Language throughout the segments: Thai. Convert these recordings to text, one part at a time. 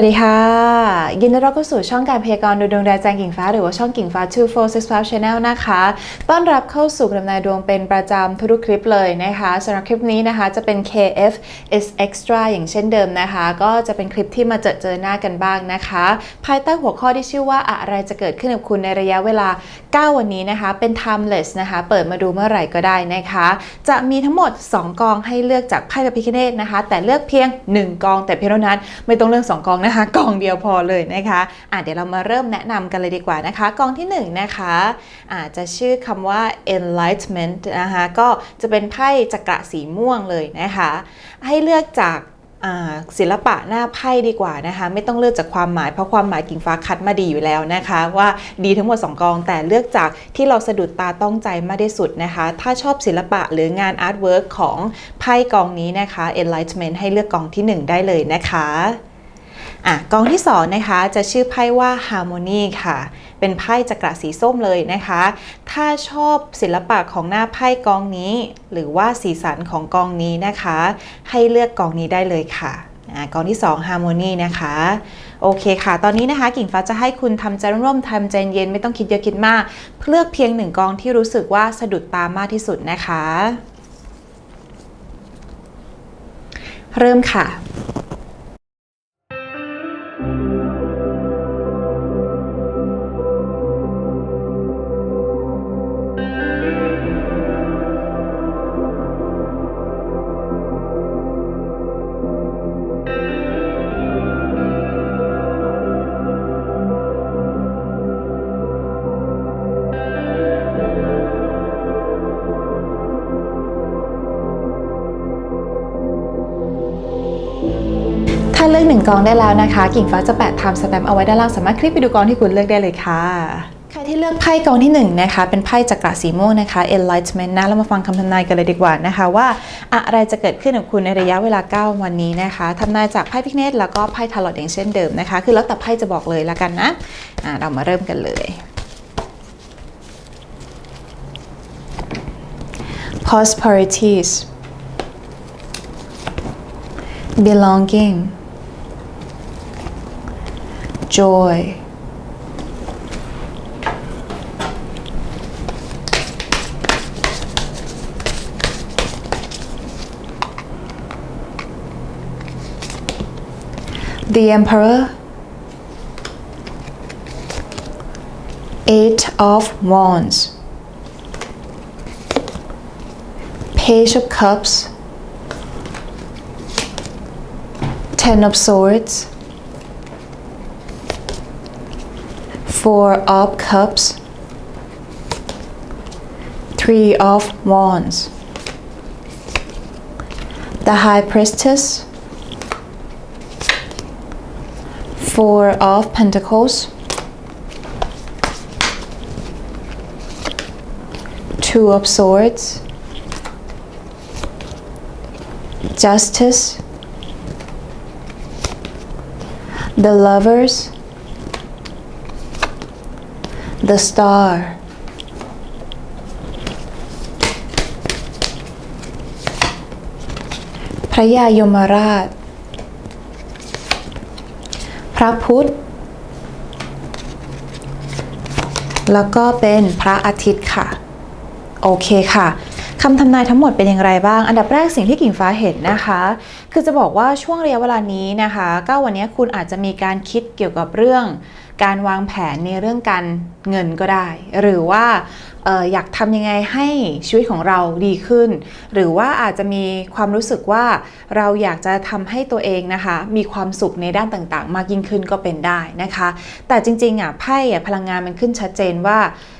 วัสดีค่ะ ยินดีต้อนรับเข้าสู่ช่องการพยากรณ์ดูดวงดาวจันทร์กิ่งฟ้า หรือว่าช่องกิ่งฟ้า2465 Channel นะคะ ต้อนรับเข้าสู่กำนายดวงเป็นประจำทุกคลิปเลยนะคะสำหรับคลิปนี้นะคะจะเป็น KF is extra อย่างเช่นเดิมนะคะ ก็จะเป็นคลิปที่มาเจอเจอหน้ากันบ้างนะคะ ภายใต้หัวข้อที่ชื่อว่าอะไรจะเกิดขึ้นกับคุณในระยะเวลา 9 วันนี้นะคะ เป็น timeless นะคะ เปิดมาดูเมื่อไหร่ก็ได้นะคะ จะมีทั้งหมด 2 กองให้เลือกจากไพ่พระพิคเนตนะคะ แต่เลือกเพียง 1 กองแต่เพียงเท่านั้นไม่ต้องเลือก2กองนะคะกองเดียวพอเลยนะคะอะเดี๋ยวเรามาเริ่มแนะนำกันเลยดีกว่านะคะ กองที่1นนะคะอาจจะชื่อคำว่า enlightenment นะคะก็จะเป็นไพ่จักระสีม่วงเลยนะคะให้เลือกจากศิลปะหน้าไพ่ดีกว่านะคะ ไม่ต้องเลือกจากความหมายเพราะความหมายกิ่งฟ้าคัดมาดีอยู่แล้วนะคะ ว่าดีทั้งหมด 2 กอง แต่เลือกจากที่เราสะดุดตาต้องใจมากที่สุดนะคะ ถ้าชอบศิลปะหรืองานอาร์ตเวิร์กของไพ่กองนี้นะคะ enlightenment ให้เลือกกองที่ 1 ได้เลยนะคะ อะกองที่2นะคะจะชื่อไพ่ว่า harmony ค่ะ เป็นไพ่จักระสีส้มเลยนะคะ ถ้าชอบศิลปะของหน้าไพ่กองนี้ หรือว่าสีสันของกองนี้นะคะ ให้เลือกกองนี้ได้เลยค่ะอกองที่2 Harmony นะคะ โอเคค่ะ ตอนนี้นะคะกิ่งฟ้าจะให้คุณทำใจร่มทำใจเย็นไม่ต้องคิดเยอะคิดมาก เลือกเพียงหนึ่งกองที่รู้สึกว่าสะดุดตามากที่สุดนะคะ เริ่มค่ะ กหนึ่งกองได้แล้วนะคะ กิ่งฟ้าจะแปะไทม์สแตมป์เอาไว้ด้านล่างสามารถคลิกไปดูกองที่คุณเลือกได้เลยค่ะใครที่เลือกไพ่กองที่หนึ่งนะคะเป็นไพ่จักระสีม่วงนะคะ enlightenment นะเรามาฟังคำทำนายกันเลยดีกว่านะคะ ว่าอะไรจะเกิดขึ้นกับคุณในระยะเวลา 9 วันนี้นะคะทำนายจากไพ่พิกเนตแล้วก็ไพ่ทาร์ลอตอย่างเช่นเดิมนะคะ คือแล้วแต่ไพ่จะบอกเลยละกันนะอะเรามาเริ่มกันเลย prosperities belonging joy. The emperor eight of wands page of cups Ten of Swords, Four of Cups, Three of Wands, the High Priestess, Four of Pentacles, Two of Swords, Justice, the lovers, the star, "พระยายมราช พระพุทธ แล้วก็เป็นพระอาทิตย์ค่ะ โอเคค่ะคำทำนายทั้งหมดเป็นอย่างไรบ้าง อันดับแรกสิ่งที่กิ่งฟ้าเห็นนะคะ คือจะบอกว่าช่วงระยะเวลานี้นะคะก็วันนี้คุณอาจจะมีการคิดเกี่ยวกับเรื่อง การวางแผนในเรื่องการเงินก็ได้ หรือว่าอออยากทำยังไงให้ชีวิตของเราดีขึ้น หรือว่าอาจจะมีความรู้สึกว่าเราอยากจะทำให้ตัวเองนะคะ มีความสุขในด้านต่างๆ มากยิ่งขึ้นก็เป็นได้นะคะ แต่จริงๆอะไพ่พลังงานมันขึ้นชัดเจนว่า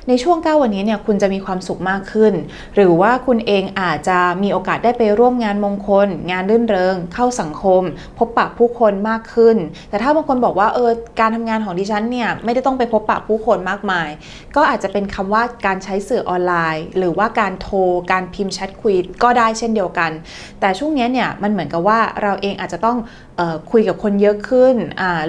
ในช่วง 9 วันนี้เนี่ยคุณจะมีความสุขมากขึ้น หรือว่าคุณเองอาจจะมีโอกาสได้ไปร่วมงานมงคล งานรื่นเริง เข้าสังคม พบปะผู้คนมากขึ้น แต่ถ้าบางคนบอกว่าเออการทำงานของดิฉันเนี่ยไม่ได้ต้องไปพบปะผู้คนมากมาย ก็อาจจะเป็นคำว่าการใช้สื่อออนไลน์ หรือว่าการโทร การพิมพ์แชทคุยก็ได้เช่นเดียวกัน แต่ช่วงนี้เนี่ยมันเหมือนกับว่าเราเองอาจจะต้อง คุยกับคนเยอะขึ้น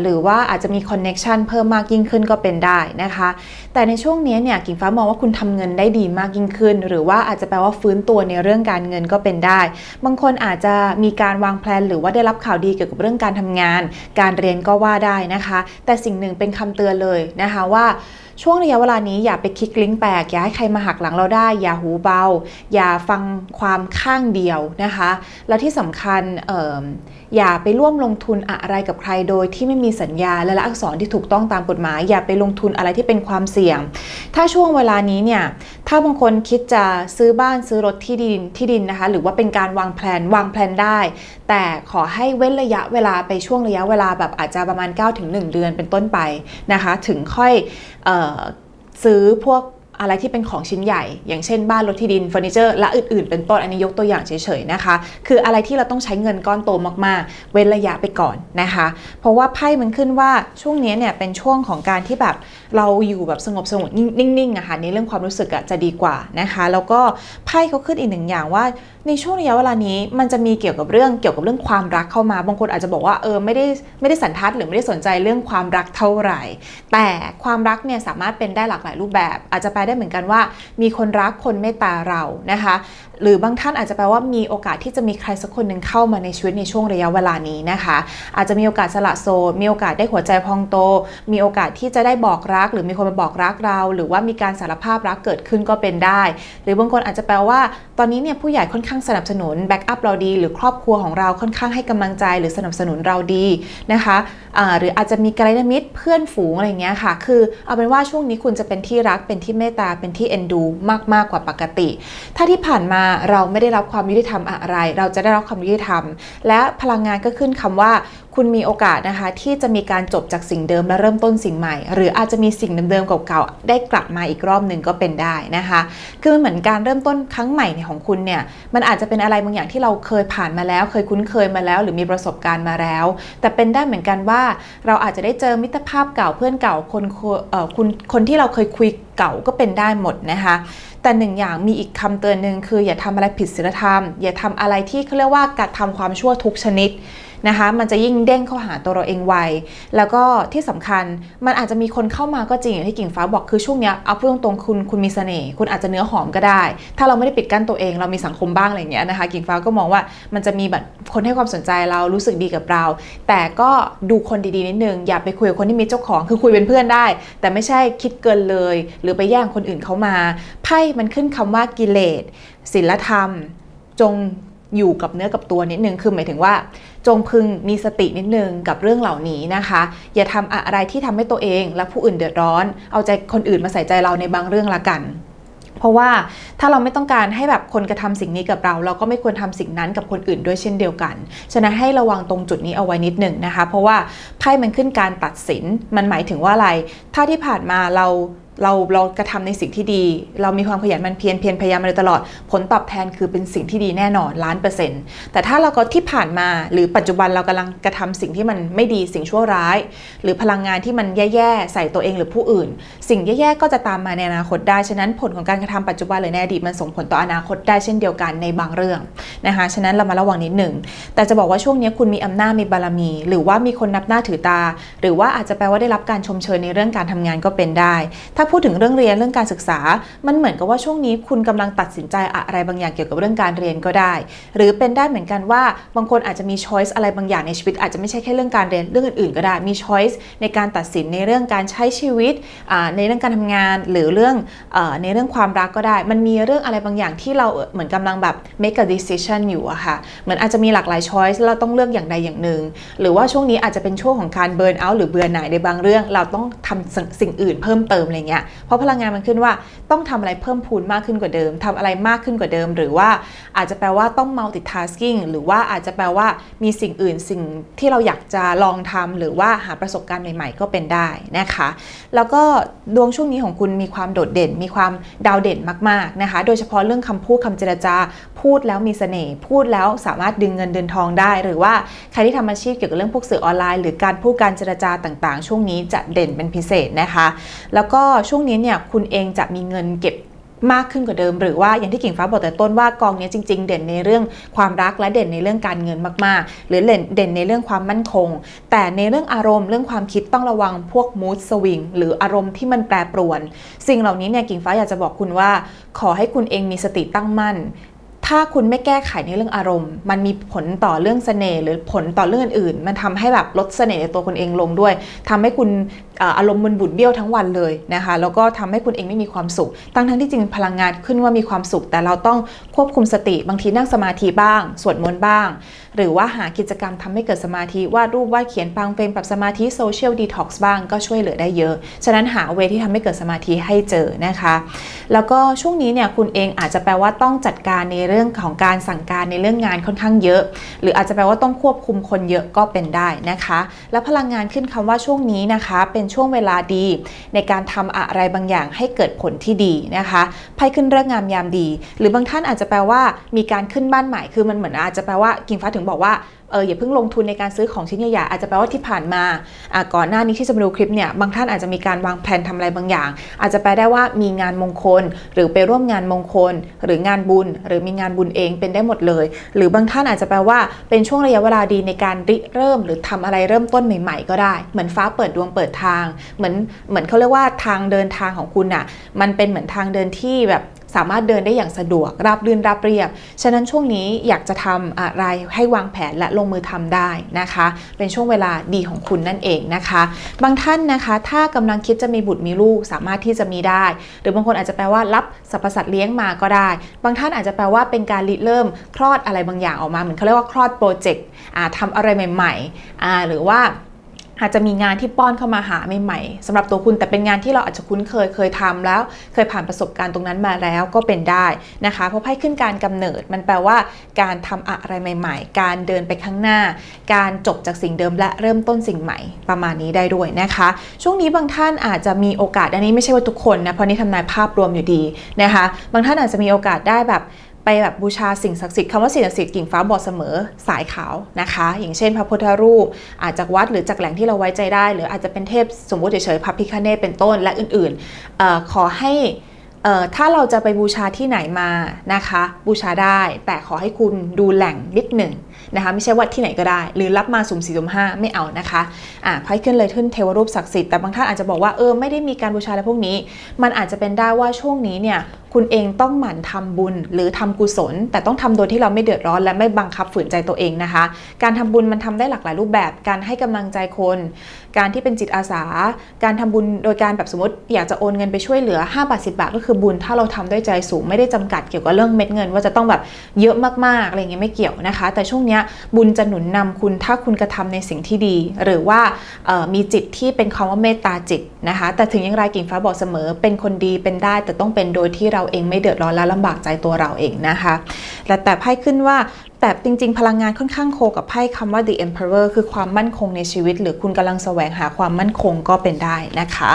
หรือว่าอาจจะมีคอนเน็ชันเพิ่มมากยิ่งขึ้นก็เป็นได้นะคะ แต่ในช่วงนี้เนี่ยกิ่งฟ้ามองว่าคุณทำเงินได้ดีมากยิ่งขึ้น หรือว่าอาจจะแปลว่าฟื้นตัวในเรื่องการเงินก็เป็นได้ บางคนอาจจะมีการวางแผนหรือว่าได้รับข่าวดีเกี่ยวกับเรื่องการทำงาน การเรียนก็ว่าได้นะคะ แต่สิ่งหนึ่งเป็นคำเตือนเลยนะคะว่า ช่วงระยะเวลานี้อย่าไปคลิกลิงก์แปลก อย่าให้ใครมาหักหลังเราได้ อย่าหูเบา อย่าฟังความข้างเดียวนะคะ แล้วที่สำคัญเอิ่มอย่าไปร่วมลงทุนอะไรกับใครโดยที่ไม่มีสัญญาและละอักษรที่ถูกต้องตามกฎหมาย อย่าไปลงทุนอะไรที่เป็นความเสี่ยง ถ้าช่วงเวลานี้เนี่ยถ้าบางคนคิดจะซื้อบ้านซื้อรถที่ดินที่ดินนะคะ หรือว่าเป็นการวางแผนวางแผนได้ แต่ขอให้เว้นระยะเวลาไปช่วงระยะเวลาแบบอาจจะประมาณ9-1 เดือนเป็นต้นไปนะคะ ถึงค่อยเออซื้อพวก อะไรที่เป็นของชิ้นใหญ่ อย่างเช่นบ้านรถที่ดินเฟอร์นิเจอร์และอื่นๆ เป็นต้นอันนี้ยกตัวอย่างเฉยๆนะคะ คืออะไรที่เราต้องใช้เงินก้อนโตมากๆ เว้นระยะไปก่อนนะคะ เพราะว่าไพ่มันขึ้นว่าช่วงนี้เนี่ยเป็นช่วงของการที่แบบเราอยู่แบบสงบสงบนิ่งๆอะค่ะในเรื่องความรู้สึกอะจะดีกว่านะคะ แล้วก็ไพ่เขาขึ้นอีกหนึ่งอย่างว่า ในช่วงระยะเวลานี้มันจะมีเกี่ยวกับเรื่องเกี่ยวกับเรื่องความรักเข้ามาบางคนอาจจะบอกว่าเออไม่ได้ไม่ได้สันทัดหรือไม่ได้สนใจเรื่องความรักเท่าไหร่ แต่ความรักเนี่ยสามารถเป็นได้หลากหลายรูปแบบอาจจะแปได้เหมือนกันว่า มีคนรักคนเมตตาเรานะคะ หรือบางท่านอาจจะแปลว่ามีโอกาสที่จะมีใครสักคนหนึ่งเข้ามาในชีวิตในช่วงระยะเวลานี้นะคะ อาจจะมีโอกาสสละโสดมีโอกาสได้หัวใจพองโต มีโอกาสที่จะได้บอกรัก หรือมีคนมาบอกรักเรา หรือว่ามีการสารภาพรักเกิดขึ้นก็เป็นได้ หรือบางคนอาจจะแปลว่า ตอนนี้เนี่ยผู้ใหญ่ค่อนข้างสนับสนุนแบ็กอัพเราดี หรือครอบครัวของเราค่อนข้างให้กำลังใจ หรือสนับสนุนเราดีนะคะหรืออาจจะมีกัลยาณมิตรเพื่อนฝูงอะไรเงี้ยค่ะ คือเอาเป็นว่าช่วงนี้คุณจะเป็นที่รักเป็นที่เมตตาเป็นที่เอ็นดู มากมากๆกว่าปกติ ถ้าที่ผ่านมาเราไม่ได้รับความยุติธรรมอะไร เราจะได้รับความยุติธรรม และพลังงานก็ขึ้นคำว่า คุณมีโอกาสนะคะ ที่จะมีการจบจากสิ่งเดิมและเริ่มต้นสิ่งใหม่ หรืออาจจะมีสิ่งเดิมๆเก่าๆได้กลับมาอีกรอบหนึ่งก็เป็นได้นะคะ คือมันเหมือนการเริ่มต้นครั้งใหม่ในของคุณเนี่ยมันอาจจะเป็นอะไรบางอย่างที่เราเคยผ่านมาแล้ว เคยคุ้นเคยมาแล้ว หรือมีประสบการณ์มาแล้ว แต่เป็นได้เหมือนกันว่าเราอาจจะได้เจอมิตรภาพเก่าเพื่อนเก่าคนคุณคนที่เราเคยคุยเก่าก็เป็นได้หมดนะคะ แต่หนึ่งอย่างมีอีกคำเตือนหนึ่งคืออย่าทำอะไรผิดศีลธรรม อย่าทำอะไรที่เขาเรียกว่ากระทำความชั่วทุกชนิด นะคะ มันจะยิ่งเด้งเข้าหาตัวเราเองไว แล้วก็ที่สำคัญมันอาจจะมีคนเข้ามาก็จริงอย่างที่กิ่งฟ้าบอกคือช่วงเนี้ยเอาพูดตรงๆคุณคุณมีเสน่ห์คุณอาจจะเนื้อหอมก็ได้ ถ้าเราไม่ได้ปิดกั้นตัวเองเรามีสังคมบ้างอะไรอย่างเงี้ยนะคะ กิ่งฟ้าก็มองว่ามันจะมีแบบคนให้ความสนใจเรารู้สึกดีกับเรา แต่ก็ดูคนดีๆนิดนึงอย่าไปคุยกับคนที่มีเจ้าของคือคุยเป็นเพื่อนได้ แต่ไม่ใช่คิดเกินเลย หรือไปแย่งคนอื่นเขามาไพ่มันขึ้นคำว่ากิเลสศีลธรรม จงอยู่กับเนื้อกับตัวนิดนึงคือหมายถึงว่า จงพึงมีสตินิดนึงกับเรื่องเหล่านี้นะคะ อย่าทำอะไรที่ทำให้ตัวเองและผู้อื่นเดือดร้อน เอาใจคนอื่นมาใส่ใจเราในบางเรื่องละกันเพราะว่าถ้าเราไม่ต้องการให้แบบคนกระทำสิ่งนี้กับเรา เราก็ไม่ควรทำสิ่งนั้นกับคนอื่นด้วยเช่นเดียวกัน ฉะนั้นให้ระวังตรงจุดนี้เอาไว้นิดหนึ่งนะคะ เพราะว่าไพ่มันขึ้นการตัดสิน มันหมายถึงว่าอะไร ถ้าที่ผ่านมาเรา เราเรากระทำในสิ่งที่ดี เรามีความขยันมันเพียรเพียรพยายามมาโดยตลอด ผลตอบแทนคือเป็นสิ่งที่ดีแน่นอนล้านเปอร์เซ็นต์แต่ถ้าเราก็ที่ผ่านมาหรือปัจจุบันเรากำลังกระทำสิ่งที่มันไม่ดีสิ่งชั่วร้าย หรือพลังงานที่มันแย่ๆใส่ตัวเองหรือผู้อื่น สิ่งแย่ๆก็จะตามมาในอนาคตได้ฉะนั้นผลของการกระทำปัจจุบันหรือในอดีตมันส่งผลต่ออนาคตได้เช่นเดียวกันในบางเรื่องนะคะฉะนั้นเรามาระวังนิดหนึ่งแต่จะบอกว่าช่วงนี้คุณมีอำนาจมีบารมี หรือว่ามีคนนับหน้าถือตา หรือว่าอาจจะแปลว่าได้รับการชมเชยในเรื่องการทำงานก็เป็นได้ ถ้าพูดถึงเรื่องเรียนเรื่องการศึกษา มันเหมือนกับว่าช่วงนี้คุณกำลังตัดสินใจอะไรบางอย่างเกี่ยวกับเรื่องการเรียนก็ได้ หรือเป็นได้เหมือนกันว่าบางคนอาจจะมีช้อยส์อะไรบางอย่างในชีวิต อาจจะไม่ใช่แค่เรื่องการเรียนเรื่องอื่นๆ ก็ได้มีช้อยส์ในการตัดสินในเรื่องการใช้ชีวิตในเรื่องการทำงานหรือเรื่องในเรื่องความรักก็ได้ มันมีเรื่องอะไรบางอย่างที่เราเหมือนกำลังแบบ make a decision อยู่อะค่ะเหมือนอาจจะมีหลากหลายช้อยส์เราต้องเลือกอย่างใดอย่างหนึ่งหรือว่าช่วงนี้อาจจะเป็นช่วงของการเบิร์นเอาท์หรือเบื่อหน่ายในบางเรื่อง เราต้องทำสิ่งสิ่งอื่นเพิ่มเติมอะไรเงี้ยเพราะพลังงานมันขึ้นว่าต้องทำอะไรเพิ่มพูนมากขึ้นกว่าเดิมทำอะไรมากขึ้นกว่าเดิม หรือว่าอาจจะแปลว่าต้อง multitasking หรือว่าอาจจะแปลว่ามีสิ่งอื่นสิ่งที่เราอยากจะลองทำหรือว่าหาประสบการณ์ใหม่ ๆ ก็เป็นได้นะคะ แล้วก็ดวงช่วงนี้ของคุณมีความโดดเด่น มีความดาวเด่นมากๆนะคะ โดยเฉพาะเรื่องคำพูดคำเจรจา พูดแล้วมีเสน่ห์พูดแล้วสามารถดึงเงินเดินทองได้ หรือว่าใครที่ทำอาชีพเกี่ยวกับเรื่องพวกสื่อออนไลน์หรือการพูดการเจรจาต่าง ๆ ช่วงนี้จะเด่นเป็นพิเศษนะคะ แล้วก็ช่วงนี้เนี่ยคุณเองจะมีเงินเก็บมากขึ้นกว่าเดิม หรือว่าอย่างที่กิ่งฟ้าบอกแต่ต้นว่ากองนี้จริง ๆ เด่นในเรื่องความรักและเด่นในเรื่องการเงินมากๆ หรือเด่นเด่นในเรื่องความมั่นคง แต่ในเรื่องอารมณ์เรื่องความคิดต้องระวังพวกมูดสวิงหรืออารมณ์ที่มันแปรปรวน สิ่งเหล่านี้เนี่ยกิ่งฟ้าอยากจะบอกคุณว่า ขอให้คุณเองมีสติตั้งมั่น ถ้าคุณไม่แก้ไขในเรื่องอารมณ์ มันมีผลต่อเรื่องเสน่ห์หรือผลต่อเรื่องอื่น มันทำให้แบบลดเสน่ห์ในตัวคุณเองลงด้วยทำให้คุณอารมณ์มันบุดเบี้ยวทั้งวันเลยนะคะแล้วก็ทำให้คุณเองไม่มีความสุข ตั้งทั้งที่จริงพลังงานขึ้นว่ามีความสุข แต่เราต้องควบคุมสติบางทีนั่งสมาธิบ้าง สวดมนต์บ้าง หรือว่าหากิจกรรมทำให้เกิดสมาธิวาดรูปวาดเขียนฟังเพลงปรับสมาธิโซเชียลดีท็อกซ์บ้างก็ช่วยเหลือได้เยอะ ฉะนั้นหาเวที่ทำให้เกิดสมาธิให้เจอนะคะ แล้วก็ช่วงนี้เนี่ยคุณเองอาจจะแปลว่าต้องจัดการในเรื่องื่องของการสั่งการในเรื่องงานค่อนข้างเยอะ หรืออาจจะแปลว่าต้องควบคุมคนเยอะก็เป็นได้นะคะ และพลังงานขึ้นคำว่าช่วงนี้นะคะ เป็นช่วงเวลาดี ในการทำอะไรบางอย่างให้เกิดผลที่ดีนะคะไพ่ขึ้นเรื่องงามยามดี หรือบางท่านอาจจะแปลว่ามีการขึ้นบ้านใหม่คือมันเหมือนอาจจะแปลว่ากิงฟ้าถึงบอกว่า เอออย่าเพิ่งลงทุนในการซื้อของชิ้นใหญ่ๆอาจจะแปลว่าที่ผ่านมาก่อนหน้านี้ที่จะมาดูคลิปเนี่ยบางท่านอาจจะมีการวางแผนทำอะไรบางอย่าง อาจจะแปลได้ว่ามีงานมงคล หรือไปร่วมงานมงคล หรืองานบุญ หรือมีงานบุญเองเป็นได้หมดเลย หรือบางท่านอาจจะแปลว่าเป็นช่วงระยะเวลาดีในการริเริ่ม หรือทำอะไรเริ่มต้นใหม่ ๆ ก็ได้ เหมือนฟ้าเปิดดวงเปิดทาง เหมือนเหมือนเขาเรียกว่าทางเดินทางของคุณอะมันเป็นเหมือนทางเดินที่แบบ สามารถเดินได้อย่างสะดวกราบรื่นราบเรียบ ฉะนั้นช่วงนี้อยากจะทำอะไรให้วางแผนและลงมือทำได้นะคะ เป็นช่วงเวลาดีของคุณนั่นเองนะคะ บางท่านนะคะถ้ากำลังคิดจะมีบุตรมีลูกสามารถที่จะมีได้ หรือบางคนอาจจะแปลว่ารับสรรพสัตว์เลี้ยงมาก็ได้ บางท่านอาจจะแปลว่าเป็นการริเริ่มคลอดอะไรบางอย่างออกมาเหมือนเขาเรียกว่าคลอดโปรเจกต์ทำอะไรใหม่ๆอ่หรือว่า อาจจะมีงานที่ป้อนเข้ามาหาใหม่ๆสำหรับตัวคุณแต่เป็นงานที่เราอาจจะคุ้นเคยเคยทำแล้ว เคยผ่านประสบการณ์ตรงนั้นมาแล้วก็เป็นได้นะคะ เพราะไพ่ขึ้นการกำเนิด มันแปลว่า การทำอะไรใหม่ ๆ การเดินไปข้างหน้า การจบจากสิ่งเดิมและเริ่มต้นสิ่งใหม่ประมาณนี้ได้ด้วยนะคะ ช่วงนี้บางท่านอาจจะมีโอกาสอันนี้ไม่ใช่ว่าทุกคนนะเพราะนี่ทำนายภาพรวมอยู่ดีนะคะ บางท่านอาจจะมีโอกาสได้แบบ ไปแบบบูชาสิ่งศักดิ์สิทธิ์คำว่าสิ่งศักดิ์สิทธิ์กิ่งฟ้าบอกเสมอสายขาวนะคะ อย่างเช่น พระพุทธรูป อาจจากวัดหรือจากแหล่งที่เราไว้ใจได้ หรืออาจจะเป็นเทพสมมติเฉยๆพระพิฆเนศเป็นต้นและอื่นๆขอให้ถ้าเราจะไปบูชาที่ไหนมานะคะ บูชาได้แต่ขอให้คุณดูแหล่งนิดหนึ่งนะคะไม่ใช่ว่าที่ไหนก็ได้ หรือรับมาสุ่มสี่สุ่มห้าไม่เอานะคะอ่าไพ่ขึ้นเลยขึ้นเทวรูปศักดิ์สิทธิ์แต่บางท่านอาจจะบอกว่าเออไม่ได้มีการบูชาอะไรพวกนี้ มันอาจจะเป็นได้ว่าช่วงนี้เนี่ยคุณเองต้องหมั่นทำบุญหรือทำกุศล แต่ต้องทำโดยที่เราไม่เดือดร้อน และไม่บังคับฝืนใจตัวเองนะคะ การทำบุญมันทำได้หลากหลายรูปแบบ การให้กำลังใจคน การที่เป็นจิตอาสา การทำบุญโดยการแบบสมมติ อยากจะโอนเงินไปช่วยเหลือ5บาท10 บาทก็คือบุญ ถ้าเราทำด้วยใจสูงไม่ได้จำกัดเกี่ยวกับเรื่องเม็ดเงิน ว่าจะต้องแบบเยอะมากๆอะไรเงี้ยไม่เกี่ยวนะคะ แต่ช่วงเนี้ยบุญจะหนุนนำคุณถ้าคุณกระทำในสิ่งที่ดี หรือว่ามีจิตที่เป็นคำว่าเมตตาจิตนะคะ แต่ถึงอย่างไรกิ่งฟ้าบอกเสมอ เป็นคนดีเป็นได้แต่ต้องเป็นโดยที่เราเองไม่เดือดร้อนและลำบากใจตัวเราเองนะคะ และแต่ไพ่ขึ้นว่า แต่จริง ๆ พลังงานค่อนข้างโคกับไพ่คำว่า the emperor คือความมั่นคงในชีวิต หรือคุณกำลังแสวงหาความมั่นคงก็เป็นได้นะคะ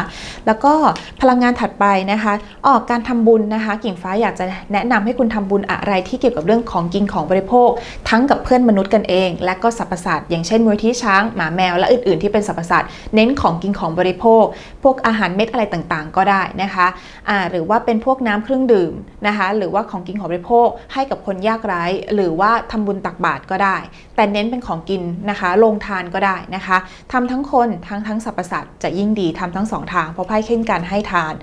แล้วก็พลังงานถัดไปนะคะออกการทำบุญนะคะ กิ่งฟ้าอยากจะแนะนำให้คุณทำบุญอะไรที่เกี่ยวกับเรื่องของกินของบริโภค ทั้งกับเพื่อนมนุษย์กันเอง และก็สรรพสัตว์อย่างเช่นมูลที่ช้างหมาแมว และอื่น ๆ ที่เป็นสรรพสัตว์เน้นของกินของบริโภค พวกอาหารเม็ดอะไรต่างๆ ก็ได้นะคะอ่าหรือว่าเป็นพวกน้ำเครื่องดื่มนะคะ หรือว่าของกินของบริโภคให้กับคนยากไร้หรือว่าทำบุญตักบาตรก็ได้ แต่เน้นเป็นของกินนะคะลงทานก็ได้นะคะทำทั้งคนทั้งทั้งสรรพสัตว์จะยิ่งดีทำทั้งสองทางเพราะไพ่เข่นการให้ทาน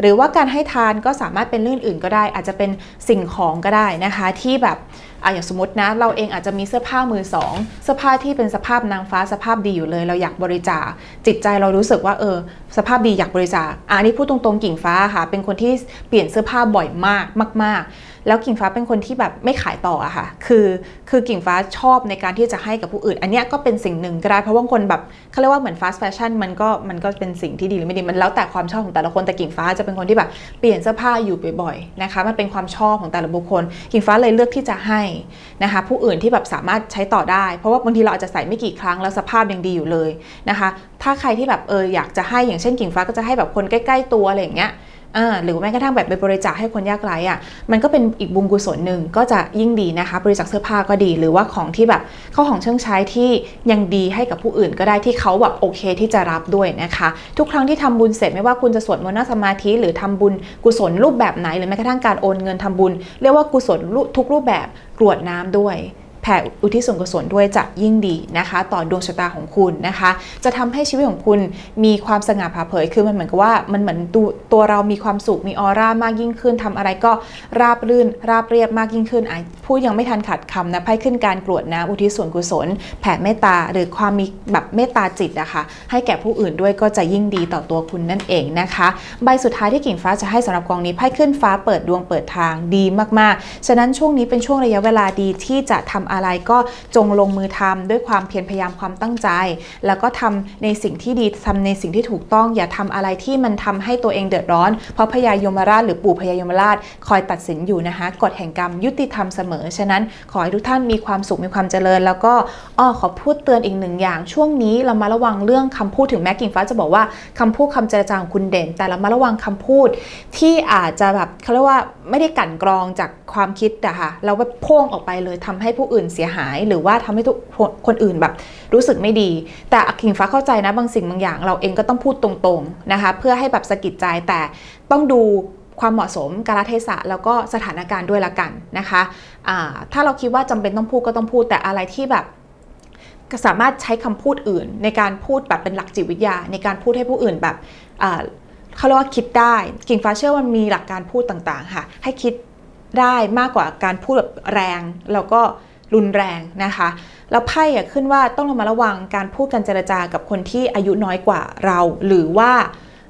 หรือว่าการให้ทานก็สามารถเป็นเรื่องอื่นก็ได้ อาจจะเป็นสิ่งของก็ได้นะคะที่แบบอะอย่างสมมตินะเราเองอาจจะมีเสื้อผ้ามือสองเสื้อผ้าที่เป็นสภาพนางฟ้าสภาพดีอยู่เลย เราอยากบริจาคจิตใจเรารู้สึกว่าเออสภาพดีอยากบริจาคอะอันนี้พูดตรงๆกิ่งฟ้าค่ะเป็นคนที่เปลี่ยนเสื้อผ้าบ่อยมากมากๆ แล้วกิ่งฟ้าเป็นคนที่แบบไม่ขายต่ออะค่ะ คือคือกิ่งฟ้าชอบในการที่จะให้กับผู้อื่น อันเนี้ยก็เป็นสิ่งหนึ่งก็ได้เพราะบาคนแบบเขาเรียกว่าเหมือนฟาสต์แฟชั่นมันก็มันก็เป็นสิ่งที่ดีหรือไม่ดีมันแล้วแต่ความชอบของแต่ละคนแต่กิ่งฟ้าจะเป็นคนที่แบบเปลี่ยนเสื้อผ้าอยู่บ่อยๆนะคะมันเป็นความชอบของแต่ละบุคคล กิ่งฟ้าเลยเลือกที่จะให้นะคะผู้อื่นที่แบบสามารถใช้ต่อได้ เพราะว่าบางทีเราอาจจะใส่ไม่กี่ครั้งแล้วสภาพยังดีอยู่เลยนะคะ ถ้าใครที่แบบเอออยากจะให้อย่างเช่นกิ่งฟ้าก็จะให้แบบคนใกล้ ๆ ตัวอะไรอย่างเงี้ย หรือแม้กระทั่งแบบไปบริจาคให้คนยากไร้อะมันก็เป็นอีกบุญกุศลหนึ่งก็จะยิ่งดีนะคะ บริจาคเสื้อผ้าก็ดี หรือว่าของที่แบบเข้าของเครื่องใช้ที่ยังดีให้กับผู้อื่นก็ได้ที่เขาแบบโอเคที่จะรับด้วยนะคะ ทุกครั้งที่ทำบุญเสร็จไม่ว่าคุณจะสวดมนต์นั่งสมาธิ หรือทำบุญกุศลรูปแบบไหน หรือแม้กระทั่งการโอนเงินทำบุญ เรียกว่ากุศลทุกรูปแบบกรวดน้ำด้วย แผ่อุทิศส่วนกุศลด้วยจะยิ่งดีนะคะ ต่อดวงชะตาของคุณนะคะ จะทำให้ชีวิตของคุณมีความสง่าผ่าเผยคือมันเหมือนกับว่ามันเหมือนตัวตัวเรามีความสุขมีออร่ามากยิ่งขึ้นทำอะไรก็ราบรื่นราบเรียบมากยิ่งขึ้นพูดยังไม่ทันขาดคำนะไพ่ขึ้นการกรวดน้ำอุทิศส่วนกุศล แผ่เมตตาหรือความมีแบบเมตตาจิตอะคะให้แก่ผู้อื่นด้วยก็จะยิ่งดีต่อตัวคุณนั่นเองนะคะ ใบสุดท้ายที่กิ่งฟ้าจะให้สำหรับกองนี้ไพ่ขึ้นฟ้าเปิดดวงเปิดทางดีมากๆ ฉะนั้นช่วงนี้เป็นช่วงระยะเวลาดีที่จะทำอะไรก็จงลงมือทำด้วยความเพียรพยายามความตั้งใจ แล้วก็ทำในสิ่งที่ดีทำในสิ่งที่ถูกต้อง อย่าทำอะไรที่มันทำให้ตัวเองเดือดร้อน เพราะพญายมราชหรือปู่พญายมราชคอยตัดสินอยู่นะคะกฎแห่งกรรมยุติธรรมเสมอ ฉะนั้นขอให้ทุกท่านมีความสุขมีความเจริญ แล้วก็อ้อขอพูดเตือนอีกหนึ่งอย่าง ช่วงนี้เรามาระวังเรื่องคำพูดถึงแม้กิ่งฟ้าจะบอกว่าคำพูดคำเจรจาของคุณเด่น แต่เรามาระวังคำพูดที่อาจจะแบบเขาเรียกว่าไม่ได้กั่นกรองจากความคิดอะค่ะเราแบบพ่วงออกไปเลยทำให้ผู้อื่นเสียหาย หรือว่าทำให้ทุกคนอื่นแบบรู้สึกไม่ดี แต่กิ่งฟ้าเข้าใจนะบางสิ่งบางอย่าง เราเองก็ต้องพูดตรงๆนะคะเพื่อให้แบบสะกิดใจแต่ต้องดูความเหมาะสมกาลเทศะแล้วก็สถานการณ์ด้วยละกันนะคะะถ้าเราคิดว่าจำเป็นต้องพูดก็ต้องพูดแต่อะไรที่แบบสามารถใช้คำพูดอื่น ในการพูดแบบเป็นหลักจิตวิทยา ในการพูดให้ผู้อื่นแบบเขาเรียกว่าคิดได้กิ่งฟ้าเชื่อว่ามันมีหลักการพูดต่างๆค่ะให้คิดได้มากกว่าการพูดแบบแรง แล้วก็ รุนแรงนะคะ แล้วไพ่ขึ้นว่าต้องระมัดระวังการพูดการเจรจากับคนที่อายุน้อยกว่าเรา หรือว่า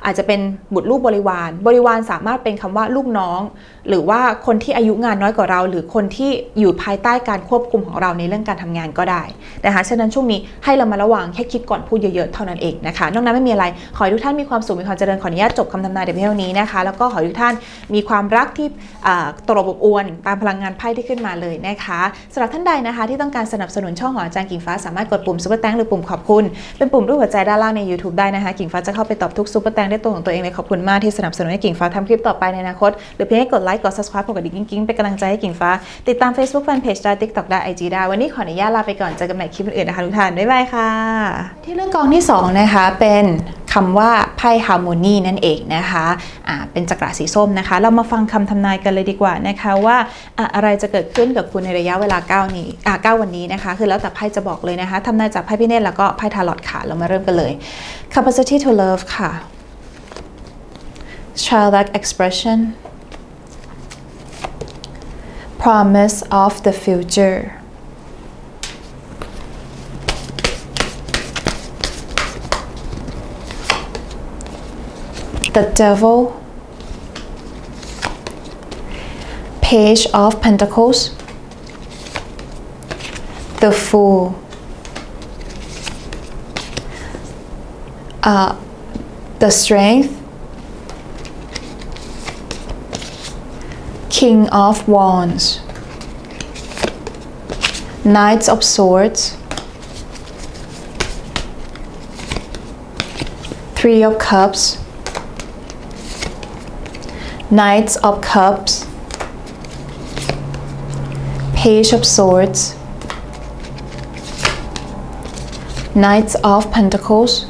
อาจจะเป็นบุตรลูกบริวาร บริวารสามารถเป็นคำว่าลูกน้อง หรือว่าคนที่อายุงานน้อยกว่าเรา หรือคนที่อยู่ภายใต้การควบคุมของเราในเรื่องการทำงานก็ได้นะคะฉะนั้นช่วงนี้ให้เรามาระวังแค่คิดก่อนพูดเยอะๆเท่านั้นเองนะคะนอกนั้นไม่มีอะไรขอให้ทุกท่านมีความสุขมีความเจริญขออนุญาตจบคำทำนายเดี๋ยวเท่านี้นะคะ แล้วก็ขอให้ทุกท่านมีความรักที่ตลบอบอวนตามพลังงานไพ่ที่ขึ้นมาเลยนะคะสำหรับท่านใดนะคะที่ต้องการสนับสนุนช่องหออาจารย์กิ่งฟ้าสามารถกดปุ่มซุปเปอร์แตงหรือปุ่มขอบคุณเป็นปุ่มรูปหัวใจด้านล่างใน YouTube ได้นะคะกิ่งฟ้าจะเข้าไปตอบทุกซุปเปอร์แตงได้ตัวของตัวเองเลยขอบคุณมากที่สนับสนุนให้กิ่งฟ้าทำคลิปต่อไปในอนาคต หรือเพียงให้กดไลค์กด subscribe กดกระดิ่งกิ้งๆเป็นกำลังใจให้กิ่งฟ้า ติดตาม Facebook Fanpage ได้ TikTok ได้ IG ได้ วันนี้ขออนุญาตลาไปก่อนเจอกันใหม่คลิปอื่นๆนะคะทุกท่านบ๊ายบายค่ะ ที่เรื่องกองที่2นะคะเป็นคำว่าไพ่ Harmony นั่นเองนะคะอ่าเป็นจักรสีส้มนะคะ เรามาฟังคำทำนายกันเลยดีกว่านะคะว่าอะอะไรจะเกิดขึ้นกับคุณในระยะเวลา9นี้อ่า9วันนี้นะคะ คือแล้วแต่ไพ่จะบอกเลยนะคะทำนายจากไพ่พี่เนตแล้วก็ไพ่ทาร์ลอตค่ะ เรามาเริ่มกันเลย capacity to love ค่ะ childlike expression, promise of the future. The devil, page of pentacles, the fool, uh, the strength, King of Wands, Knights of Swords, Three of Cups, Knights of Cups, Page of Swords, Knights of Pentacles,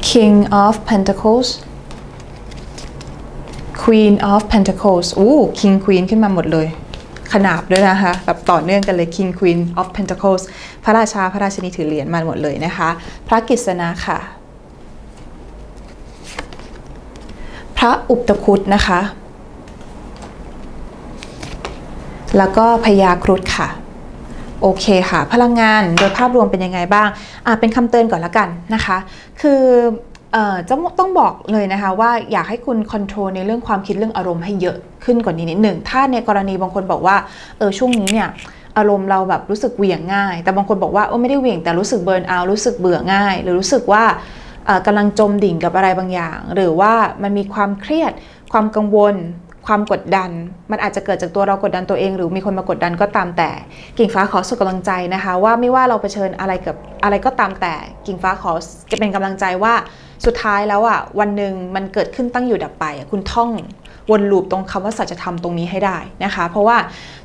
King of Pentacles Queen of Pentacles อู้ King Queen ขึ้นมาหมดเลย ขนาบด้วยนะคะแบบต่อเนื่องกันเลย King Queen of Pentacles พระราชาพระราชินีถือเหรียญมาหมดเลยนะคะ พระกฤษณะค่ะ พระอุปตคุตนะคะ แล้วก็พญาครุฑค่ะโอเคค่ะ พลังงานโดยภาพรวมเป็นยังไงบ้าง อ่าเป็นคำเตือนก่อนละกันนะคะ คือ จะต้องบอกเลยนะคะว่าอยากให้คุณคอนโทรลในเรื่องความคิดเรื่องอารมณ์ให้เยอะขึ้นกว่านี้นิดหนึ่ง ถ้าในกรณีบางคนบอกว่าเออช่วงนี้เนี่ยอารมณ์เราแบบรู้สึกเหวี่ยงง่าย แต่บางคนบอกว่าโอ้ไม่ได้เหวี่ยงแต่รู้สึกเบิร์นเอารู้สึกเบื่อง่าย หรือรู้สึกว่ากำลังจมดิ่งกับอะไรบางอย่าง หรือว่ามันมีความเครียดความกังวล ความกดดัน มันอาจจะเกิดจากตัวเรากดดันตัวเอง หรือมีคนมากดดันก็ตามแต่ กิ่งฟ้าขอส่งกำลังใจนะคะ ว่าไม่ว่าเราเผชิญอะไรกับอะไรก็ตามแต่ กิ่งฟ้าขอเป็นกำลังใจว่าสุดท้ายแล้วอะวันหนึ่งมันเกิดขึ้นตั้งอยู่ดับไป คุณท่องวนลูปตรงคำว่าสัจธรรมตรงนี้ให้ได้นะคะ เพราะว่า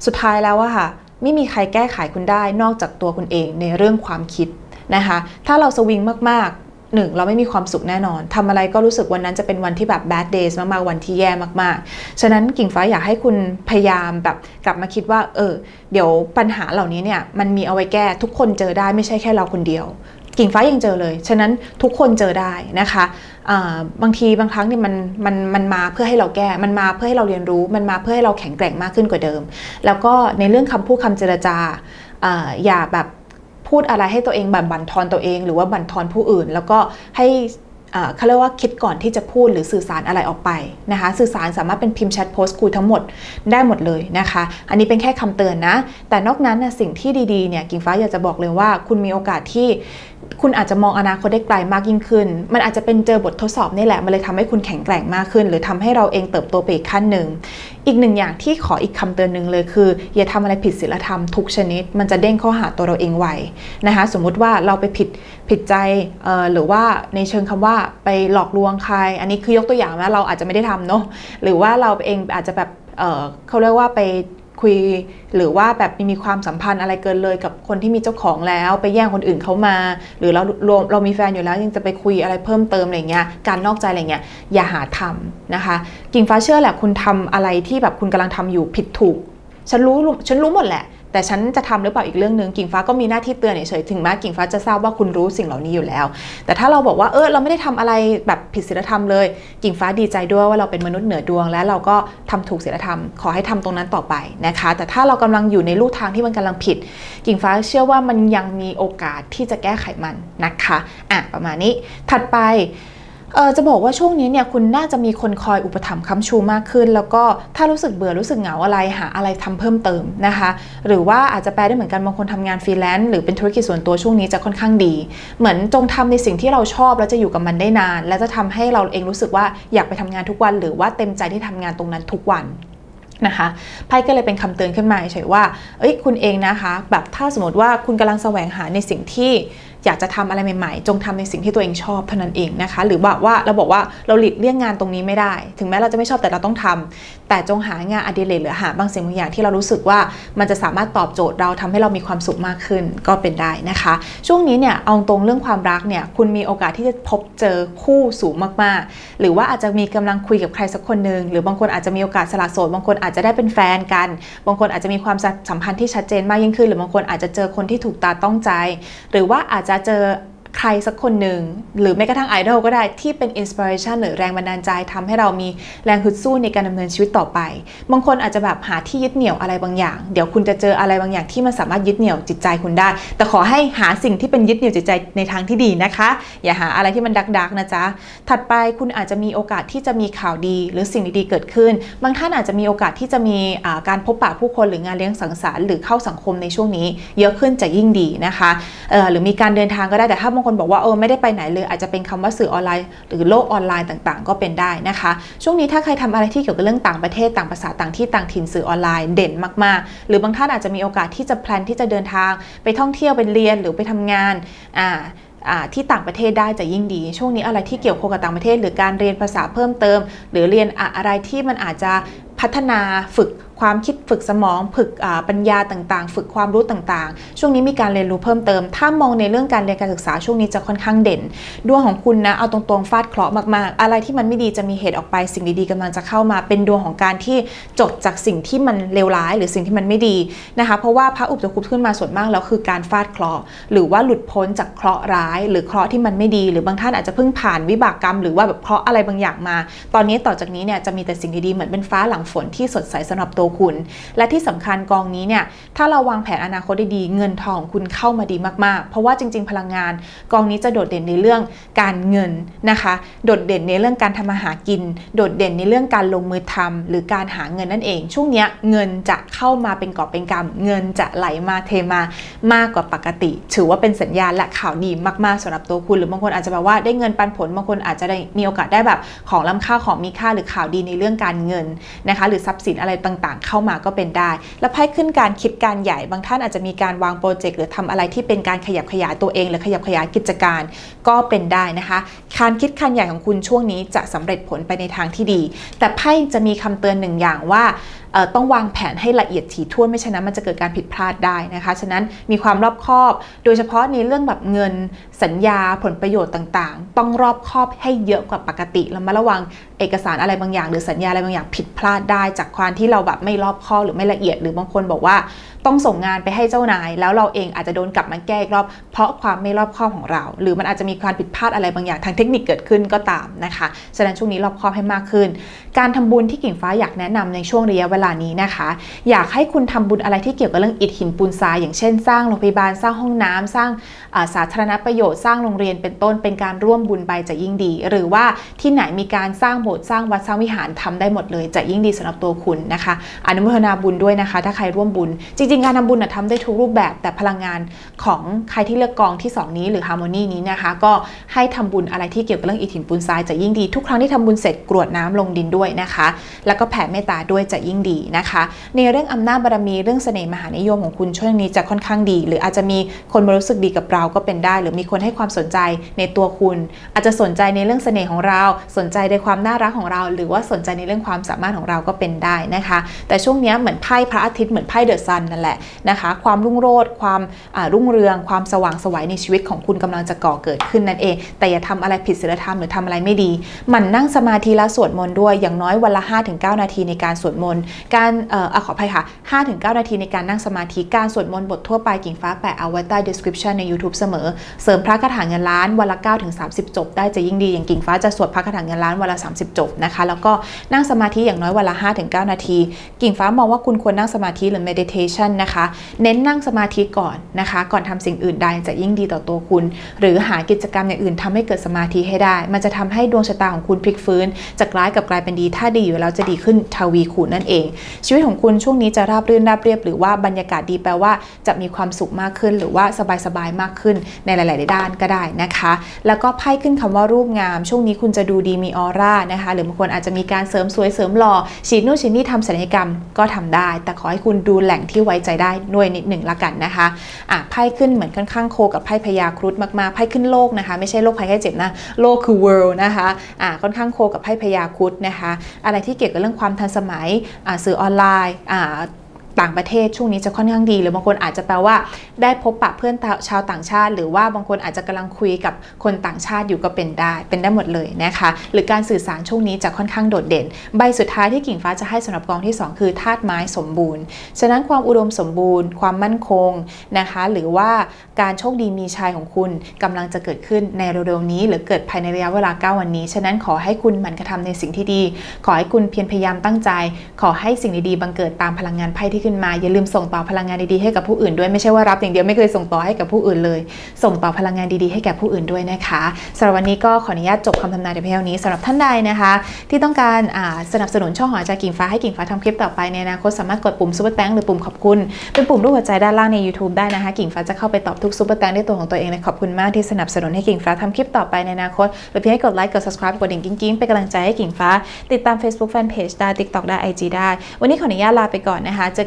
สุดท้ายแล้วอะค่ะไม่มีใครแก้ไขคุณได้นอกจากตัวคุณเองในเรื่องความคิดนะคะ ถ้าเราสวิงมาก หนึ่งเราไม่มีความสุขแน่นอนทำอะไรก็รู้สึกวันนั้นจะเป็นวันที่แบบ bad days มากๆ วันที่แย่มากๆ ฉะนั้นกิ่งฟ้าอยากให้คุณพยายามแบบกลับมาคิดว่า เออ เดี๋ยวปัญหาเหล่านี้เนี่ยมันมีเอาไว้แก้ทุกคนเจอได้ไม่ใช่แค่เราคนเดียว กิ่งฟ้ายังเจอเลย ฉะนั้นทุกคนเจอได้นะคะบางทีบางครั้งเนี่ยมันมันมันมาเพื่อให้เราแก้ มันมาเพื่อให้เราเรียนรู้ มันมาเพื่อให้เราแข็งแกร่งมากขึ้นกว่าเดิม แล้วก็ในเรื่องคำพูดคำเจรจาอ่าอย่าแบบ พูดอะไรให้ตัวเองบั่นบั่นทอนตัวเอง หรือว่าบั่นทอนผู้อื่น แล้วก็ให้อ่าเขาเรียกว่าคิดก่อนที่จะพูดหรือสื่อสารอะไรออกไปนะคะ สื่อสารสามารถเป็นพิมพ์แชทโพสต์คุยทั้งหมดได้หมดเลยนะคะ อันนี้เป็นแค่คำเตือนนะ แต่นอกนั้นนะสิ่งที่ดีๆเนี่ยกิ่งฟ้าอยากจะบอกเลยว่าคุณมีโอกาสที่ คุณอาจจะมองอนาคตได้ไกลมากยิ่งขึ้น มันอาจจะเป็นเจอบททดสอบนี่แหละ มันเลยทำให้คุณแข็งแกร่งมากขึ้น หรือทำให้เราเองเติบโตไปอีกขั้นหนึ่ง อีกหนึ่งอย่างที่ขออีกคำเตือนหนึ่งเลยคือ อย่าทำอะไรผิดศีลธรรมทุกชนิด มันจะเด้งข้าหาตัวเราเองไวนะคะ สมมุติว่าเราไปผิดผิดใจหรือว่าในเชิงคำว่าไปหลอกลวงใคร อันนี้คือยกตัวอย่างนะเราอาจจะไม่ได้ทำเนาะหรือว่าเราเองอาจจะแบบเเขาเรียกว่าไป คุย หรือว่าแบบมีความสัมพันธ์อะไรเกินเลยกับคนที่มีเจ้าของแล้ว ไปแย่งคนอื่นเขามา หรือเราเราเรามีแฟนอยู่แล้วยังจะไปคุยอะไรเพิ่มเติมอะไรเงี้ยการนอกใจอะไรเงี้ยอย่าหาทำนะคะ กิ่งฟ้าเชื่อแหละคุณทำอะไรที่แบบคุณกำลังทำอยู่ผิดถูกฉันรู้ฉันรู้หมดแหละ แต่ฉันจะทำหรือเปล่าอีกเรื่องหนึ่งกิ่งฟ้าก็มีหน้าที่เตือนเฉยถึงแม้กิ่งฟ้าจะทราบว่าคุณรู้สิ่งเหล่านี้อยู่แล้ว แต่ถ้าเราบอกว่าเออเราไม่ได้ทำอะไรแบบผิดศีลธรรมเลย กิ่งฟ้าดีใจด้วยว่าเราเป็นมนุษย์เหนือดวง และเราก็ทำถูกศีลธรรม ขอให้ทำตรงนั้นต่อไปนะคะ แต่ถ้าเรากำลังอยู่ในลู่ทางที่มันกำลังผิด กิ่งฟ้าเชื่อว่ามันยังมีโอกาสที่จะแก้ไขมันนะคะอะประมาณนี้ถัดไป เออจะบอกว่าช่วงนี้เนี่ยคุณน่าจะมีคนคอยอุปถัมภ์ค้ำชูมากขึ้น แล้วก็ถ้ารู้สึกเบื่อรู้สึกเหงาอะไรหาอะไรทำเพิ่มเติมนะคะ หรือว่าอาจจะแปลได้เหมือนกันบางคนทำงานฟรีแลนซ์หรือเป็นธุรกิจส่วนตัวช่วงนี้จะค่อนข้างดี เหมือนจงทำในสิ่งที่เราชอบแล้วจะอยู่กับมันได้นาน และจะทำให้เราเองรู้สึกว่าอยากไปทำงานทุกวัน หรือว่าเต็มใจที่ทำงานตรงนั้นทุกวันนะคะไพ่ก็เลยเป็นคำเตือนขึ้นมาเฉยๆว่า เอ้ยคุณเองนะคะ แบบถ้าสมมติว่าคุณกำลังแสวงหาในสิ่งที่ อยากจะทำอะไรใหม่ๆ จงทำในสิ่งที่ตัวเองชอบเท่านั้นเองนะคะ หรือแบบว่าเราบอกว่าเราหลีกเลี่ยงงานตรงนี้ไม่ได้ ถึงแม้เราจะไม่ชอบแต่เราต้องทำแต่จงหางานอดิเรกหรือหาบางสิ่งบางอย่างที่เรารู้สึกว่ามันจะสามารถตอบโจทย์เราทำให้เรามีความสุขมากขึ้นก็เป็นได้นะคะ ช่วงนี้เนี่ยเอาตรงเรื่องความรักเนี่ยคุณมีโอกาสที่จะพบเจอคู่สูงมากๆ หรือว่าอาจจะมีกำลังคุยกับใครสักคนหนึ่งหรือบางคนอาจจะมีโอกาสสละโสดบางคนอาจจะได้เป็นแฟนกัน บางคนอาจจะมีความสัมพันธ์ที่ชัดเจนมากยิ่งขึ้น หรือบางคนอาจจะเจอคนที่ถูกตาต้องใจ หรือว่าอาจจะจะเจอ ใครสักคนหนึ่งหรือแม้กระทั่งไอดอลก็ได้ที่เป็นอินสปิเรชันหรือแรงบันดาลใจทำให้เรามีแรงฮึดสู้ในการดำเนินชีวิตต่อไป บางคนอาจจะแบบหาที่ยึดเหนี่ยวอะไรบางอย่าง เดี๋ยวคุณจะเจออะไรบางอย่างที่มันสามารถยึดเหนี่ยวจิตใจคุณได้ แต่ขอให้หาสิ่งที่เป็นยึดเหนี่ยวจิตใจในทางที่ดีนะคะ อย่าหาอะไรที่มันดักดักๆนะจ๊ะถัดไปคุณอาจจะมีโอกาสที่จะมีข่าวดี หรือสิ่งดีๆเกิดขึ้น บางท่านอาจจะมีโอกาสที่จะมีการพบปะผู้คนหรืองานเลี้ยงสังสรรค์หรือเข้าสังคมในช่วงนี้ เยอะขึ้นจะยิ่งดีนะคะหรือมีการเดินทางก็ได้แต่ถ้าางคนบอกว่าเออไม่ได้ไปไหนเลย อาจจะเป็นคำว่าสื่อออนไลน์ หรือโลกออนไลน์ต่างๆ ก็เป็นได้นะคะ ช่วงนี้ถ้าใครทำอะไรที่เกี่ยวกับเรื่องต่างประเทศต่างภาษาต่างที่ต่างถิ่นสื่อออนไลน์เด่นมากๆ หรือบางท่านอาจจะมีโอกาสที่จะแพลนที่จะเดินทางไปท่องเที่ยวไปเรียนหรือไปทำงานอ่าอ่าที่ต่างประเทศได้จะยิ่งดี ช่วงนี้อะไรที่เกี่ยวข้องกับต่างประเทศ หรือการเรียนภาษาเพิ่มเติม หรือเรียนอะไรที่มันอาจจะพัฒนาฝึก ความคิดฝึกสมองฝึกปัญญาต่างๆ ฝึกความรู้ต่างๆ ช่วงนี้มีการเรียนรู้เพิ่มเติม ถ้ามองในเรื่องการเรียนการศึกษาช่วงนี้จะค่อนข้างเด่น ดวงของคุณนะเอาตรงๆฟาดเคราะห์มากๆ อะไรที่มันไม่ดีจะมีเหตุออกไป สิ่งดีๆกำลังจะเข้ามาเป็นดวงของการที่จบจากสิ่งที่มันเลวร้าย หรือสิ่งที่มันไม่ดีนะคะเพราะว่าพระอุปคุปขึ้นมาส่วนมากแล้วคือการฟาดเคราะห์หรือว่าหลุดพ้นจากเคราะห์ร้าย หรือเคราะห์ที่มันไม่ดี หรือบางท่านอาจจะเพิ่งผ่านวิบากกรรม หรือว่าแบบเคราะห์อะไรบางอย่างมา ตอนนี้ต่อจากนี้เนี่ยจะมีแต่สิ่งดีๆเหมือนเป็นฟ้าหลังฝนที่สดใสสำหรับตัวคุณ และที่สำคัญกองนี้เนี่ยถ้าเราวางแผนอนาคตได้ดีเงินทองของคุณเข้ามาดีมากๆ เพราะว่าจริง ๆ พลังงาน กองนี้จะโดดเด่นในเรื่องการเงินนะคะ โดดเด่นในเรื่องการทำมาหากิน โดดเด่นในเรื่องการลงมือทำหรือการหาเงินนั่นเอง ช่วงนี้เงินจะเข้ามาเป็นกอบเป็นกำเงินจะไหลมาเทมามากกว่าปกติ ถือว่าเป็นสัญญาณและข่าวดีมากๆสำหรับตัวคุณ หรือบางคนอาจจะแบบว่าได้เงินปันผลบางคนอาจจะได้มีโอกาสได้แบบของล้ำค่าของมีค่าหรือข่าวดีในเรื่องการเงินนะคะ หรือทรัพย์สินอะไรต่างๆเข้ามาก็เป็นได้ แล้วไพ่ขึ้นการคิดการใหญ่บางท่านอาจจะมีการวางโปรเจกต์หรือทำอะไรที่เป็นการขยับขยายตัวเอง หรือขยับขยายกิจการก็เป็นได้นะคะการคิดการใหญ่ของคุณช่วงนี้จะสำเร็จผลไปในทางที่ดี แต่ไพ่จะมีคำเตือนหนึ่งอย่างว่า ต้องวางแผนให้ละเอียดถี่ถ้วนไม่ฉะนั้นมันจะเกิดการผิดพลาดได้นะคะฉะนั้นมีความรอบคอบ โดยเฉพาะในเรื่องแบบเงินสัญญาผลประโยชน์ต่างๆ ต้องรอบคอบให้เยอะกว่าปกติแล้วมาระวังเอกสารอะไรบางอย่าง หรือสัญญาอะไรบางอย่างผิดพลาดได้ จากความที่เราแบบไม่รอบคอบหรือไม่ละเอียด หรือบางคนบอกว่า ต้องส่งงานไปให้เจ้านาย แล้วเราเองอาจจะโดนกลับมาแก้อีกรอบ เพราะความไม่รอบคอบของเรา หรือมันอาจจะมีความผิดพลาดอะไรบางอย่างทางเทคนิคเกิดขึ้นก็ตามนะคะฉะนั้นช่วงนี้รอบคอบให้มากขึ้น การทำบุญที่กิ่งฟ้าอยากแนะนำในช่วงระยะเวลานี้นะคะ อยากให้คุณทำบุญอะไรที่เกี่ยวกับเรื่องอิฐหินปูนทรายอย่างเช่นสร้างโรงพยาบาลสร้างห้องน้ำสร้างาสาธารณประโยชน์สร้างโรงเรียนเป็นต้นเป็นการร่วมบุญไปจะยิ่งดี หรือว่าที่ไหนมีการสร้างโบสถ์สร้างวัดสร้างวิหารทำได้หมดเลยจะยิ่งดีสำหรับตัวคุณนะคะอนุโมทนาบุญด้วยนะคะ ถ้าใครร่วมบุญจริงๆ การทำบุญนะทำได้ทุกรูปแบบ แต่พลังงานของใครที่เลือกกองที่ 2 นี้หรือฮาร์โมนีนี้นะคะ ก็ให้ทำบุญอะไรที่เกี่ยวกับเรื่องอิฐหินปูนทรายจะยิ่งดี ทุกครั้งที่ทำบุญเสร็จกรวดน้ำลงดินด้วยนะคะ แล้วก็แผ่เมตตาด้วยจะยิ่งดีนะคะ ในเรื่องอำนาจบารมีเรื่องเสน่ห์มหานิยมของคุณช่วงนี้จะค่อนข้างดี หรืออาจจะมีคนมารู้สึกดีกับเราก็เป็นได้ หรือมีคนให้ความสนใจในตัวคุณ อาจจะสนใจในเรื่องเสน่ห์ของเรา สนใจในความน่ารักของเรา หรือว่าสนใจในเรื่องความสามารถของเราก็เป็นได้นะคะ แต่ช่วงนี้เหมือนไพ่พระอาทิตย์เหมือนไพ่เดอะซันนั่นแหละนะคะ ความรุ่งโรจน์ความรุ่งเรือง ความสว่างสวัยในชีวิตของคุณกำลังจะก่อเกิดขึ้นนั่นเอง แต่อย่าทำอะไรผิดศีลธรรมหรือทำอะไรไม่ดีหมันนั่งสมาธิและสวดมนต์ด้วยอย่างน้อยวันละ 5-9 นาทีในการสวดมนต์การเอ่อขออภัยค่ะ5-9 นาทีในการนั่งสมาธิการสวดมนต์บททั่วไปกิ่งฟ้าแปะเอาไว้ใต้ description ใน YouTube เสมอ เสริมพระคาถาเงินล้านวันละ9-30 จบ ได้จะยิ่งดีอย่างกิ่งฟ้าจะสวดพระคาถาเงินล้านวันละ 30 จบนะคะแล้วก็นั่งสมาธิอย่างน้อยวันละ 5-9 นาที กิ่งฟ้ามองว่าคุณควรนั่งสมาธิหรือ meditation นะคะ เน้นนั่งสมาธิก่อนนะคะ ก่อนทำสิ่งอื่นใดจะยิ่งดีต่อตัวคุณ หรือหากิจกรรมอย่างอื่นทำให้เกิดสมาธิให้ได้ มันจะทำให้ดวงชะตาของคุณพลิกฟื้นจากร้ายกับกลายเป็นดี ถ้าดีอยู่แล้วจะดีขึ้นทวีคูณนั่นเอง ชีวิตของคุณช่วงนี้จะราบรื่นราบเรียบ หรือว่าบรรยากาศดีแปลว่าจะมีความสุขมากขึ้น หรือว่าสบายๆมากขึ้นในหลาย ๆ ด้านก็ได้นะคะ แล้วก็ไพ่ขึ้นคำว่ารูปงาม ช่วงนี้คุณจะดูดีมีออร่านะคะ หรือบางคนอาจจะมีการเสริมสวยเสริมหล่อฉีดนู่นฉีดนี่ทำศัลยกรรมก็ทำได้ แต่ขอให้คุณดูแหล่งที่ไว้ใจได้ด้วยนิดหนึ่งละกันนะคะอะไพ่ขึ้นเหมือนค่อนข้างโคกับไพ่พญาครุฑมากๆไพ่ขึ้นโลกนะคะไม่ใช่โลกภัยแค่เจ็บนะโลกคือ world นะคะอะค่อนข้างโคกับไพ่พญาครุฑนะคะ อะไรที่เกี่ยวกับเรื่องความทันสมัยอะสื่อออนไลน์อะ ต่างประเทศช่วงนี้จะค่อนข้างดี หรือบางคนอาจจะแปลว่า ได้พบปะเพื่อนชาวต่างชาติ หรือว่าบางคนอาจจะกำลังคุยกับคนต่างชาติอยู่ก็เป็นได้ เป็นได้หมดเลยนะคะหรือการสื่อสารช่วงนี้จะค่อนข้างโดดเด่น ใบสุดท้ายที่กิ่งฟ้าจะให้สำหรับกองที่ 2 คือธาตุไม้สมบูรณ์ฉะนั้นความอุดมสมบูรณ์ ความมั่นคงนะคะหรือว่าการโชคดีมีชัยของคุณกำลังจะเกิดขึ้นในเร็วๆนี้หรือเกิดภายในระยะเวลา 9 วันนี้ ฉะนั้นขอให้คุณหมั่นกระทำในสิ่งที่ดี ขอให้คุณเพียรพยายามตั้งใจ ขอให้สิ่งดีๆบังเกิดตามพลังงานไพ่ที่ขึ้นมา อย่าลืมส่งต่อพลังงานดีๆให้กับผู้อื่นด้วยไม่ใช่ว่ารับอย่างเดียวไม่เคยส่งต่อให้กับผู้อื่นเลย ส่งต่อพลังงานดีๆให้แก่ผู้อื่นด้วยนะคะสำหรับวันนี้ก็ขออนุญาตจบคำทำนายแต่เพียงนี้สำหรับท่านใดนะคะ ที่ต้องการสนับสนุนช่องขอจารย์กิ่งฟ้าให้กิ่งฟ้าทำคลิปต่อไปในอนาคตสามารถกดปุ่มซุปเปอร์แตงหรือปุ่มขอบคุณ เป็นปุ่มรูปหัวใจด้านล่างใน YouTube ได้นะคะ กิ่งฟ้าจะเข้าไปตอบทุกซุปเปอร์แตงด้วยตัวของตัวเองเลยขอบคุณมากที่สนับสนุนให้กิ่งฟ้าทำคลิปต่อไปในอนาคตหรือเพียงให้กดไลค์กด subscribe กดดิ่งกิ้งๆเป็นกำลังใจให้กิ่งฟ้า ติดตาม Facebook Fanpage ได้ TikTok ได้ IG ได้ วันนี้ขออนุญาตลาไปก่อนนะคะเจอ